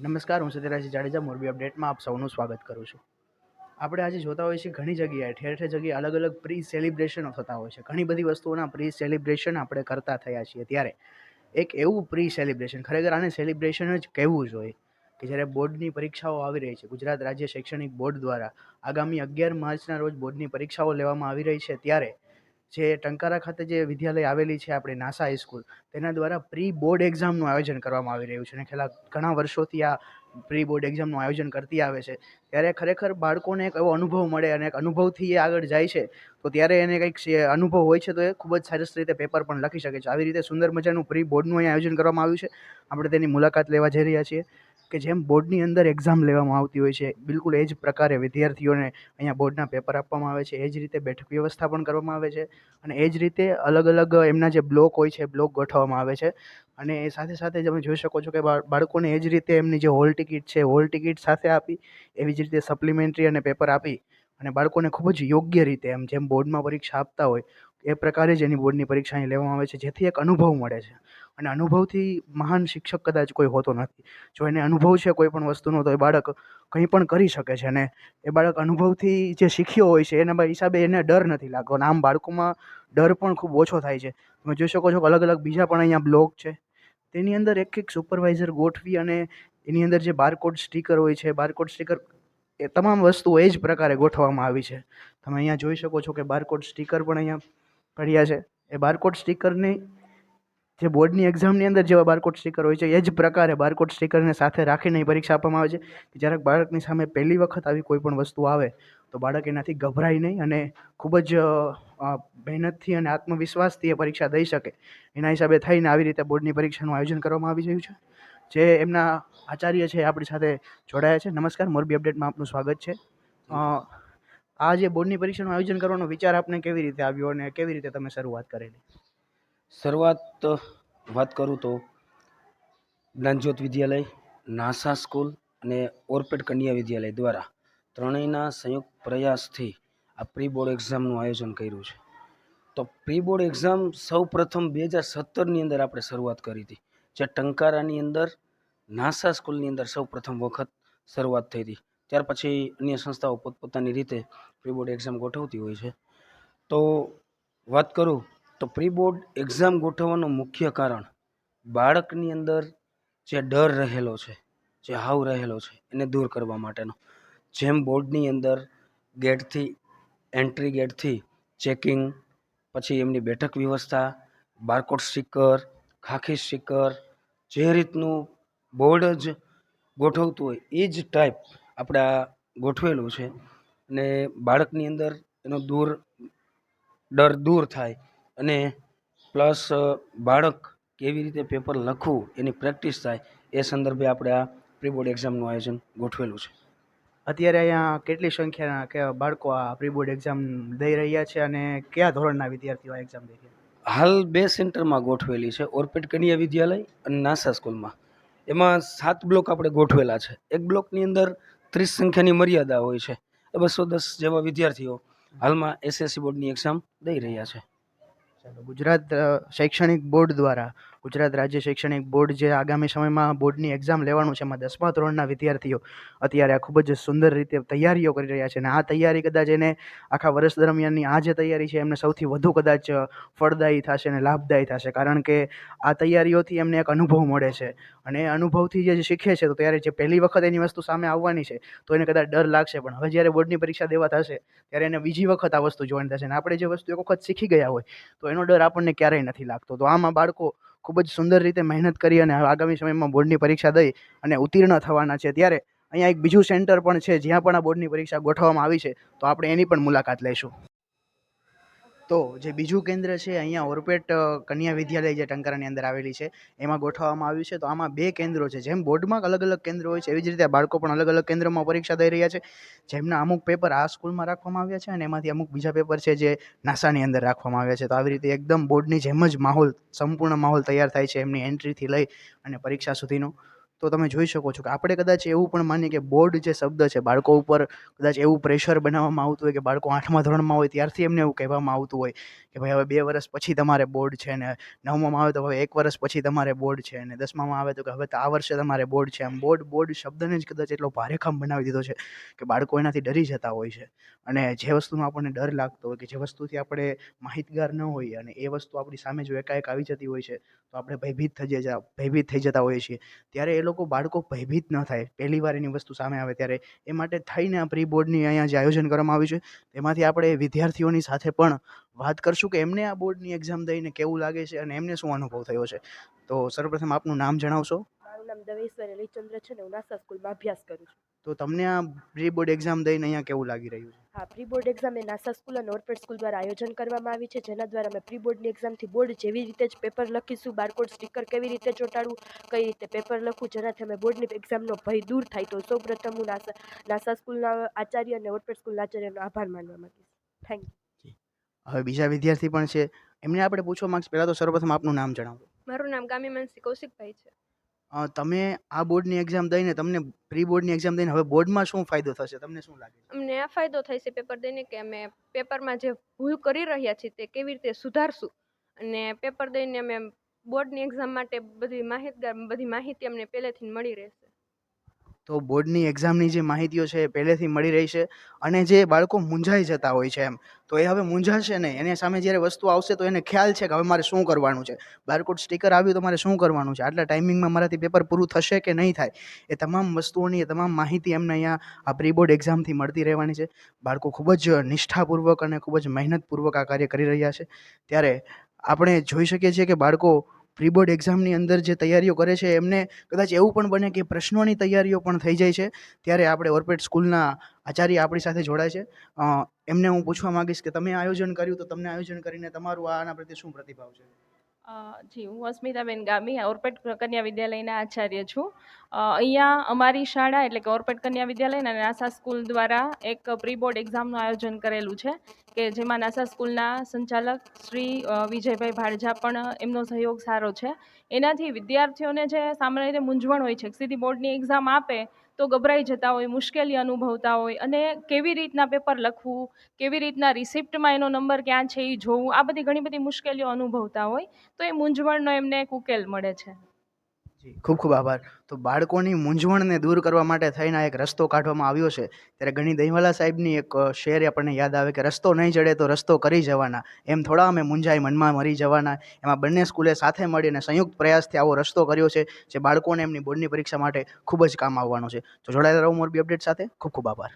નમસ્કાર, હું સત્યરાજ જાડેજા, મોરબી અપડેટમાં આપ સૌનું સ્વાગત કરું છું. આપણે આજે જોતા હોઈએ છીએ ઘણી જગ્યાએ, ઠેર ઠેર જગ્યાએ અલગ અલગ પ્રી સેલિબ્રેશનો થતા હોય છે. ઘણી બધી વસ્તુઓના પ્રી સેલિબ્રેશન આપણે કરતા થયા છીએ ત્યારે. એક એવું પ્રી સેલિબ્રેશન ખરેખર આને સેલિબ્રેશન જ કહેવું જોઈએ કે જ્યારે બોર્ડની પરીક્ષાઓ આવી રહી છે, ગુજરાત રાજ્ય શૈક્ષણિક બોર્ડ દ્વારા આગામી અગિયાર માર્ચના રોજ બોર્ડની પરીક્ષાઓ લેવામાં આવી રહી છે ત્યારે જે ટંકારા ખાતે જે વિદ્યાલય આવેલી છે આપણી નાસા હાઈસ્કૂલ તેના દ્વારા પ્રી બોર્ડ એક્ઝામનું આયોજન કરવામાં આવી રહ્યું છે. અને છેલ્લા ઘણા વર્ષોથી આ પ્રી બોર્ડ એક્ઝામનું આયોજન કરતી આવે છે. ત્યારે ખરેખર બાળકોને એક એવો અનુભવ મળે અને એક અનુભવથી એ આગળ જાય છે, તો ત્યારે એને કંઈક અનુભવ હોય છે તો એ ખૂબ જ સરસ રીતે પેપર પણ લખી શકે છે. આવી રીતે સુંદર મજાનું પ્રી બોર્ડનું અહીં આયોજન કરવામાં આવ્યું છે. આપણે તેની મુલાકાત લેવા જઈ રહ્યા છીએ. કે જેમ બોર્ડની અંદર એક્ઝામ લેવામાં આવતી હોય છે, બિલકુલ એ જ પ્રકારે વિદ્યાર્થીઓને અહીંયા બોર્ડના પેપર આપવામાં આવે છે, એ જ રીતે બેઠક વ્યવસ્થા પણ કરવામાં આવે છે અને એ જ રીતે અલગ અલગ એમના જે બ્લોક હોય છે, બ્લોક ગોઠવવામાં આવે છે અને એ સાથે સાથે તમે જોઈ શકો છો કે બાળકોને એ જ રીતે એમની જે હોલ ટિકિટ છે, હોલ ટિકિટ સાથે આપી, એવી જ રીતે સપ્લિમેન્ટરી અને પેપર આપી અને બાળકોને ખૂબ જ યોગ્ય રીતે એમ જેમ બોર્ડમાં પરીક્ષા આપતા હોય, એ પ્રકારે જ એની બોર્ડની પરીક્ષા અહીં લેવામાં આવે છે, જેથી એક અનુભવ મળે છે. અને અનુભવથી મહાન શિક્ષક કદાચ કોઈ હોતો નથી. જો એને અનુભવ છે કોઈ પણ વસ્તુનો, તો એ બાળક કંઈ પણ કરી શકે છે અને એ બાળક અનુભવથી જે શીખ્યો હોય છે, એના હિસાબે એને ડર નથી લાગતો અને આમ બાળકોમાં ડર પણ ખૂબ ઓછો થાય છે. તમે જોઈ શકો છો કે અલગ અલગ બીજા પણ અહીંયા બ્લોક છે. તેની અંદર એક એક સુપરવાઇઝર ગોઠવી અને એની અંદર જે બારકોડ સ્ટીકર હોય છે, બારકોડ સ્ટીકર એ તમામ વસ્તુઓ એ જ પ્રકારે ગોઠવવામાં આવી છે. તમે અહીંયા જોઈ શકો છો કે બારકોડ સ્ટીકર પણ અહીંયા પડ્યા છે. એ બારકોડ સ્ટીકરની જે બોર્ડની એક્ઝામની અંદર જેવા બારકોડ સ્ટીકર હોય છે, એ જ પ્રકારે બારકોડ સ્ટીકરને સાથે રાખીને પરીક્ષા આપવામાં આવે છે. જ્યારે બાળકની સામે પહેલી વખત આવી કોઈ પણ વસ્તુ આવે, તો બાળક એનાથી ગભરાય નહીં અને ખૂબ જ મહેનતથી અને આત્મવિશ્વાસથી એ પરીક્ષા દઈ શકે. એના હિસાબે થઈને આવી રીતે બોર્ડની પરીક્ષાનું આયોજન કરવામાં આવી રહ્યું છે. જે એમના આચાર્ય છે આપણી સાથે જોડાયા છે. નમસ્કાર, મોરબી અપડેટમાં આપનું સ્વાગત છે. આ જે બોર્ડની પરીક્ષાનું આયોજન કરવાનો વિચાર આપને કેવી રીતે આવ્યો અને કેવી રીતે તમે શરૂઆત કરેલી? શરૂઆત વાત કરું તો જ્ઞાનજ્યોત વિદ્યાલય, નાસા સ્કૂલ અને ઓરપેટ કન્યા વિદ્યાલય દ્વારા ત્રણેયના સંયુક્ત પ્રયાસથી આ પ્રી બોર્ડ એક્ઝામનું આયોજન કર્યું છે. તો પ્રી બોર્ડ એક્ઝામ સૌ પ્રથમ બે હજાર સત્તરની અંદર આપણે શરૂઆત કરી હતી જે ટંકારાની અંદર, નાસા સ્કૂલની અંદર સૌ પ્રથમ વખત શરૂઆત થઈ હતી. ત્યાર પછી અન્ય સંસ્થાઓ પોતપોતાની રીતે પ્રી બોર્ડ એક્ઝામ ગોઠવતી હોય છે. તો વાત કરું તો પ્રી બોર્ડ એક્ઝામ ગોઠવવાનું મુખ્ય કારણ બાળકની અંદર જે ડર રહેલો છે, જે હાવ રહેલો છે, એને દૂર કરવા માટેનો. જેમ બોર્ડની અંદર ગેટથી, એન્ટ્રી ગેટથી ચેકિંગ, પછી એમની બેઠક વ્યવસ્થા, બારકોડ સ્ટીકર, ખાખી સ્ટીકર, જે રીતનું બોર્ડ જ ગોઠવતું હોય, એ જ ટાઈપ આપણે આ ગોઠવેલું છે. અને બાળકની અંદર એનો દૂર, ડર દૂર થાય અને પ્લસ બાળક કેવી રીતે પેપર લખવું એની પ્રેક્ટિસ થાય એ સંદર્ભે આપણે આ પ્રી બોર્ડ એક્ઝામનું આયોજન ગોઠવેલું છે. અત્યારે અહીંયા કેટલી સંખ્યાના કે બાળકો આ પ્રી બોર્ડ એક્ઝામ દઈ રહ્યા છે અને કયા ધોરણના વિદ્યાર્થીઓ આ એક્ઝામ દઈ રહ્યા હાલ બે સેન્ટરમાં ગોઠવેલી છે ઓરપેટ કન્યા વિદ્યાલય અને નાસા સ્કૂલમાં. એમાં સાત બ્લોક આપણે ગોઠવેલા છે. એક બ્લોકની અંદર ત્રીસ સંખ્યાની મર્યાદા હોય છે. બસો દસ જેવા વિદ્યાર્થીઓ હાલમાં એસએસસી બોર્ડની એક્ઝામ દઈ રહ્યા છે. ગુજરાત શૈક્ષણિક બોર્ડ દ્વારા ગુજરાત રાજ્ય શૈક્ષણિક બોર્ડ જે આગામી સમયમાં બોર્ડની એક્ઝામ લેવાનું છે, એમાં દસમા ધોરણના વિદ્યાર્થીઓ અત્યારે આ ખૂબ જ સુંદર રીતે તૈયારીઓ કરી રહ્યા છે અને આ તૈયારી કદાચ એને આખા વર્ષ દરમિયાનની આ જે તૈયારી છે, એમને સૌથી વધુ કદાચ ફળદાયી થશે અને લાભદાયી થશે. કારણ કે આ તૈયારીઓથી એમને એક અનુભવ મળે છે અને અનુભવથી જે શીખે છે, તો ત્યારે જે પહેલી વખત એની વસ્તુ સામે આવવાની છે, તો એને કદાચ ડર લાગશે. પણ હવે જ્યારે બોર્ડની પરીક્ષા દેવા થશે, ત્યારે એને બીજી વખત આ વસ્તુ જોવાની થશે અને આપણે જે વસ્તુ એક વખત શીખી ગયા હોય, તો એનો ડર આપણને ક્યારેય નથી લાગતો. તો આમાં બાળકો ખૂબ જ સુંદર રીતે મહેનત કરી અને આગામી સમયમાં બોર્ડની પરીક્ષા દઈ અને ઉત્તીર્ણ થવાના છે. ત્યારે અહીંયા એક બીજું સેન્ટર પણ છે, જ્યાં પણ આ બોર્ડની પરીક્ષા ગોઠવવામાં આવી છે. તો આપણે એની પણ મુલાકાત લઈશું. તો જે બીજું કેન્દ્ર છે, અહીંયા ઓરપેટ કન્યા વિદ્યાલય જે ટંકારાની અંદર આવેલી છે, એમાં ગોઠવવામાં આવ્યું છે. તો આમાં બે કેન્દ્રો છે. જેમ બોર્ડમાં અલગ અલગ કેન્દ્રો હોય છે, એવી જ રીતે બાળકો પણ અલગ અલગ કેન્દ્રમાં પરીક્ષા દઈ રહ્યા છે. જેમના અમુક પેપર આ સ્કૂલમાં રાખવામાં આવ્યા છે અને એમાંથી અમુક બીજા પેપર છે જે નાસાની અંદર રાખવામાં આવ્યા છે. તો આવી રીતે એકદમ બોર્ડની જેમ જ માહોલ, સંપૂર્ણ માહોલ તૈયાર થાય છે એમની એન્ટ્રીથી લઈ અને પરીક્ષા સુધીનો. તો તમે જોઈ શકો છો કે આપણે કદાચ એવું પણ માનીએ કે બોર્ડ જે શબ્દ છે, બાળકો ઉપર કદાચ એવું પ્રેશર બનાવવામાં આવતું હોય કે બાળકો આઠમા ધોરણમાં હોય ત્યારથી એમને એવું કહેવામાં આવતું હોય કે ભાઈ હવે બે વર્ષ પછી તમારે બોર્ડ છે ને નવમામાં આવે તો હવે એક વર્ષ પછી તમારે બોર્ડ છે ને દસમામાં આવે તો કે હવે તો આ વર્ષે તમારે બોર્ડ છે. આમ બોર્ડ બોર્ડ શબ્દને જ કદાચ એટલો ભારેખમ બનાવી દીધો છે કે બાળકો એનાથી ડરી જતા હોય છે. અને જે વસ્તુનો આપણને ડર લાગતો હોય કે જે વસ્તુથી આપણે માહિતગાર ન હોઈએ અને એ વસ્તુ આપણી સામે જો એકાએક આવી જતી હોય છે, તો આપણે ભયભીત થઈ જતા, ભયભીત થઈ જતા હોઈએ છીએ. ત્યારે એ લોકો બાળકો ભયભીત ન થાય. પહેલી વાર એની વસ્તુ સામે આવે ત્યારે એ માટે થઈને આ પ્રી બોર્ડની અહીંયા જે આયોજન કરવામાં આવ્યું છે, તેમાંથી આપણે વિદ્યાર્થીઓની સાથે પણ વાત કરશું કે એમને આ બોર્ડની એક્ઝામ દઈને કેવું લાગે છે અને એમને શું અનુભવ થયો છે. તો સર્વપ્રથમ આપનું નામ જણાવશો. મારું નામ દવેશ્વરી અલીચંદ્ર છે ને હું નાસા સ્કૂલમાં અભ્યાસ કરું છું. તો તમને આ પ્રી બોર્ડ એક્ઝામ દઈને અહીંયા કેવું લાગી રહ્યું છે? હા પ્રી બોર્ડ એક્ઝામ એ નાસા સ્કૂલ અને ઓરપેટ સ્કૂલ દ્વારા આયોજન કરવામાં આવી છે જેના દ્વારા અમે પ્રી બોર્ડની એક્ઝામથી બોર્ડ જેવી રીતે જ પેપર લખીશું બારકોડ સ્ટીકર કેવી રીતે ચોંટાડવું કઈ રીતે પેપર લખવું જેનાથી અમે બોર્ડની એક્ઝામનો ભય દૂર થાય. તો સૌપ્રથમ હું નાસા નાસા સ્કૂલના આચાર્ય અને ઓરપેટ સ્કૂલના આચાર્યનો આભાર માનવા માંગીશ. થેન્ક યુ હવે બીજા વિદ્યાર્થી પણ છે. એમને આપણે પૂછવા માંગીશ. પહેલાં તો સર્વપ્રથમ આપનું નામ જણાવો. મારું નામ ગામી માનસી કૌશિકભાઈ છે. તમે આ બોર્ડની એક્ઝામ દઈને તમને પ્રી બોર્ડની એક્ઝામ દઈને હવે બોર્ડમાં શું ફાયદો થશે? તમને શું લાગે અમને આ ફાયદો છે પેપર દઈને કે અમે પેપરમાં જે ભૂલ કરી રહ્યા છીએ તે કેવી રીતે સુધારશું? અને પેપર દઈને અમે બોર્ડની એક્ઝામ માટે બધી માહિતગાર, બધી માહિતી અમને પહેલેથી મળી રહેશે. તો બોર્ડની એક્ઝામની જે માહિતીઓ છે એ પહેલેથી મળી રહી છે અને જે બાળકો મૂંઝાઈ જતા હોય છે એમ. તો એ હવે મૂંઝાશે નહીં. એની સામે જ્યારે વસ્તુ આવશે તો એને ખ્યાલ છે કે હવે મારે શું કરવાનું છે. બારકોડ સ્ટીકર આવ્યું તો મારે શું કરવાનું છે? આટલા ટાઈમિંગમાં મારાથી પેપર પૂરું થશે કે નહીં થાય? એ તમામ વસ્તુઓની, એ તમામ માહિતી એમને અહીંયા આ પ્રી બોર્ડ એક્ઝામથી મળતી રહેવાની છે. બાળકો ખૂબ જ નિષ્ઠાપૂર્વક અને ખૂબ જ મહેનતપૂર્વક આ કાર્ય કરી રહ્યા છે. ત્યારે આપણે જોઈ શકીએ છીએ કે બાળકો પ્રી એક્ઝામની અંદર જે તૈયારીઓ કરે છે, એમને કદાચ એવું પણ બને કે પ્રશ્નોની તૈયારીઓ પણ થઈ જાય છે, ત્યારે આપણે ઓરપેટ સ્કૂલના આચાર્ય આપણી સાથે જોડાય છે. એમને હું પૂછવા માગીશ કે તમે આયોજન કર્યું તો તમને આયોજન કરીને તમારું આના પ્રત્યે શું પ્રતિભાવ છે? જી હું અસ્મિતાબેન ગામી ઓરપેટ કન્યા વિદ્યાલયના આચાર્ય છું. અ, અહીંયા અમારી શાળા એટલે કે ઓરપેટ કન્યા વિદ્યાલય અને નાસા સ્કૂલ દ્વારા એક પ્રી બોર્ડ એક્ઝામનું આયોજન કરેલું છે કે જેમાં નાસા સ્કૂલના સંચાલક શ્રી વિજયભાઈ ભાડજા પણ એમનો સહયોગ સારો છે. એનાથી વિદ્યાર્થીઓને જે સામાન્ય રીતે મૂંઝવણ હોય છે સીધી બોર્ડની એક્ઝામ આપે તો ગભરાઈ જતા હોય, મુશ્કેલી અનુભવતા હોય અને કેવી રીતના પેપર લખવું, કેવી રીતના રિસિપ્ટમાં એનો નંબર ક્યાં છે એ જોવું, આ બધી ઘણી બધી મુશ્કેલીઓ અનુભવતા હોય, તો એ મૂંઝવણનો એમને એક ઉકેલ મળે છે. ખૂબ ખૂબ આભાર. તો બાળકોની મૂંઝવણને દૂર કરવા માટે થઈને એક રસ્તો કાઢવામાં આવ્યો છે. ત્યારે ઘણી દહીંવાલા સાહેબની એક શેર આપણને યાદ આવે કે રસ્તો નહીં ચડે તો રસ્તો કરી જવાના. એમ થોડા અમે મૂંઝાઈ મનમાં મરી જવાના. એમાં બંને સ્કૂલે સાથે મળીને સંયુક્ત પ્રયાસથી આવો રસ્તો કર્યો છે, જે બાળકોને એમની બોર્ડની પરીક્ષા માટે ખૂબ જ કામ આવવાનો છે. તો જોડાયેલા રહો મોરબી અપડેટ સાથે. ખૂબ ખૂબ આભાર.